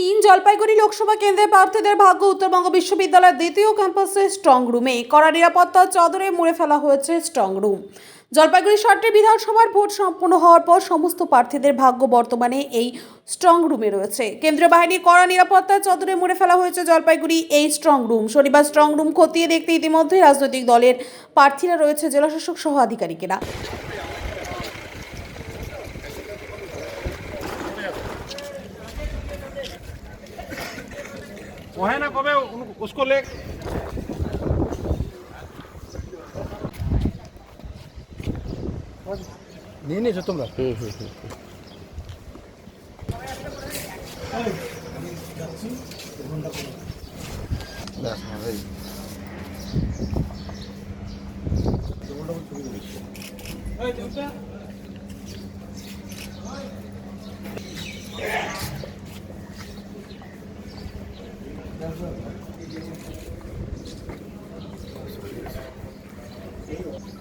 তিন জলপাইগুড়ি লোকসভা কেন্দ্রের প্রার্থীদের ভাগ্য উত্তরবঙ্গ বিশ্ববিদ্যালয়ের দ্বিতীয় ক্যাম্পাসে স্ট্রং রুমে কড়া নিরাপত্তার চাদরে মুড়ে ফেলা হয়েছে স্ট্রং রুম জলপাইগুড়ি ষাটটি বিধানসভার ভোট সম্পন্ন হওয়ার পর সমস্ত প্রার্থীদের ভাগ্য বর্তমানে এই স্ট্রং রুমে রয়েছে। কেন্দ্রীয় বাহিনীর কড়া নিরাপত্তার চাদরে মুড়ে ফেলা হয়েছে জলপাইগুড়ি এই স্ট্রং রুম শনিবার স্ট্রং রুম খতিয়ে দেখতে ইতিমধ্যে রাজনৈতিক দলের প্রার্থীরা রয়েছে জেলাশাসক সহ আধিকারিকেরা। वो है ना कबे उन- उसको ले নিয়ে নিয়েছো তোমরা ব্যাস, Thank you.